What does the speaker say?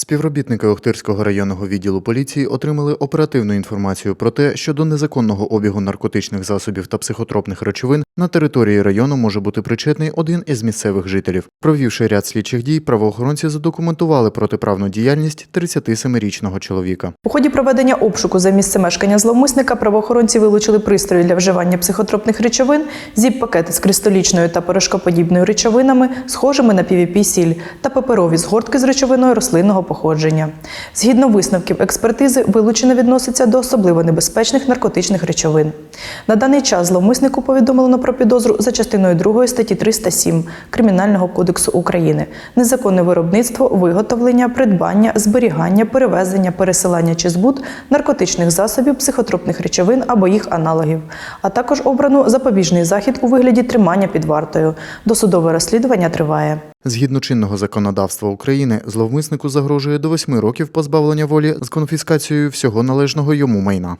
Співробітники Охтирського районного відділу поліції отримали оперативну інформацію про те, що до незаконного обігу наркотичних засобів та психотропних речовин на території району може бути причетний один із місцевих жителів. Провівши ряд слідчих дій, правоохоронці задокументували протиправну діяльність 37-річного чоловіка. У ході проведення обшуку за місце мешкання зловмисника правоохоронці вилучили пристрої для вживання психотропних речовин, зіп-пакети з кристалічною та порошкоподібною речовинами, схожими на PVP-сіль, та паперові згортки з речовиною рослинного походження. Згідно висновків експертизи, вилучено відноситься до особливо небезпечних наркотичних речовин. На даний час зловмиснику повідомлено про підозру за частиною 2 статті 307 Кримінального кодексу України незаконне виробництво, виготовлення, придбання, зберігання, перевезення, пересилання чи збут наркотичних засобів, психотропних речовин або їх аналогів, а також обрано запобіжний захід у вигляді тримання під вартою. Досудове розслідування триває. Згідно чинного законодавства України, зловмиснику загрожує до восьми років позбавлення волі з конфіскацією всього належного йому майна.